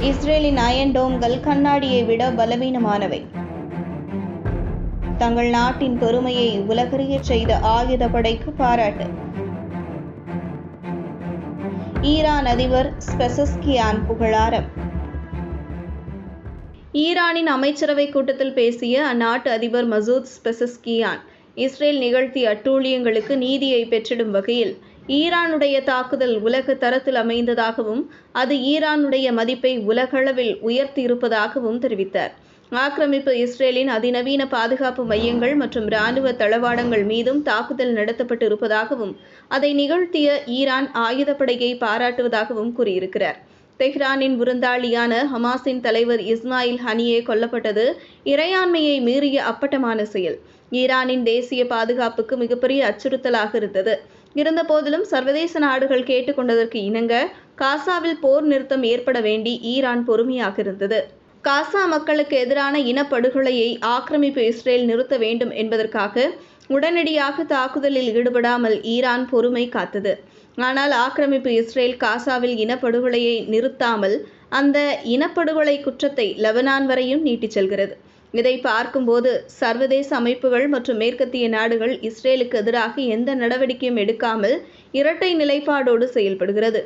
இஸ்ரேலின் அயன் டோம்கள் கண்ணாடியை விட பலவீனமானவை. தங்கள் நாட்டின் பெருமையை உலகறியச் செய்த ஆயுதப்படைக்கு பாராட்டு. ஈரான் அதிபர் ஸ்பெசஸ்கியான் புகழாரம். ஈரானின் அமைச்சரவை கூட்டத்தில் பேசிய அந்நாட்டு அதிபர் மசூத் ஸ்பெசஸ்கியான் இஸ்ரேல் நிகழ்த்திய அட்டூழியங்களுக்கு நீதியை பெற்றிடும் வகையில் ஈரானுடைய தாக்குதல் உலக தரத்தில் அமைந்ததாகவும் அது ஈரானுடைய மதிப்பை உலகளவில் உயர்த்தியிருப்பதாகவும் தெரிவித்தார். ஆக்கிரமிப்பு இஸ்ரேலின் அதிநவீன பாதுகாப்பு மையங்கள் மற்றும் இராணுவ தளவாடங்கள் மீதும் தாக்குதல் நடத்தப்பட்டு இருப்பதாகவும் அதை நிகழ்த்திய ஈரான் ஆயுதப்படையை பாராட்டுவதாகவும் கூறியிருக்கிறார். தெஹ்ரானின் விருந்தாளியான ஹமாஸின் தலைவர் இஸ்மாயில் ஹனியே கொல்லப்பட்டது. இறையாண்மையை மீறிய அப்பட்டமான செயல். ஈரானின் தேசிய பாதுகாப்புக்கு மிகப்பெரிய அச்சுறுத்தலாக இருந்தது. இருந்தபோதிலும் சர்வதேச நாடுகள் கேட்டுக்கொண்டதற்கு இணங்க காசாவில் போர் நிறுத்தம் ஏற்பட வேண்டி ஈரான் பொறுமையாக இருந்தது. காசா மக்களுக்கு எதிரான இனப்படுகொலையை ஆக்கிரமிப்பு இஸ்ரேல் நிறுத்த வேண்டும் என்பதற்காக உடனடியாக தாக்குதலில் ஈடுபடாமல் ஈரான் பொறுமை காத்தது. ஆனால் ஆக்கிரமிப்பு இஸ்ரேல் காசாவில் இனப்படுகொலையை நிறுத்தாமல் அந்த இனப்படுகொலை குற்றத்தை லெபனான் வரையும் நீட்டிச் செல்கிறது. இதை பார்க்கும்போது சர்வதேச அமைப்புகள் மற்றும் மேற்கத்திய நாடுகள் இஸ்ரேலுக்கு எதிராக எந்த நடவடிக்கையும் எடுக்காமல் இரட்டை நிலைப்பாடோடு செயல்படுகிறது.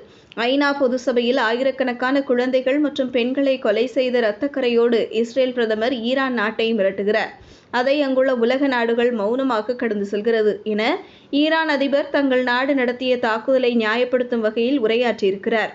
ஐநா பொது சபையில் ஆயிரக்கணக்கான குழந்தைகள் மற்றும் பெண்களை கொலை செய்த இரத்தக்கரையோடு இஸ்ரேல் பிரதமர் ஈரான் நாட்டை மிரட்டுகிறார். அதை அங்குள்ள உலக நாடுகள் மௌனமாக கடந்து செல்கிறது என ஈரான் அதிபர் தங்கள் நாடு நடத்திய தாக்குதலை நியாயப்படுத்தும் வகையில் உரையாற்றியிருக்கிறார்.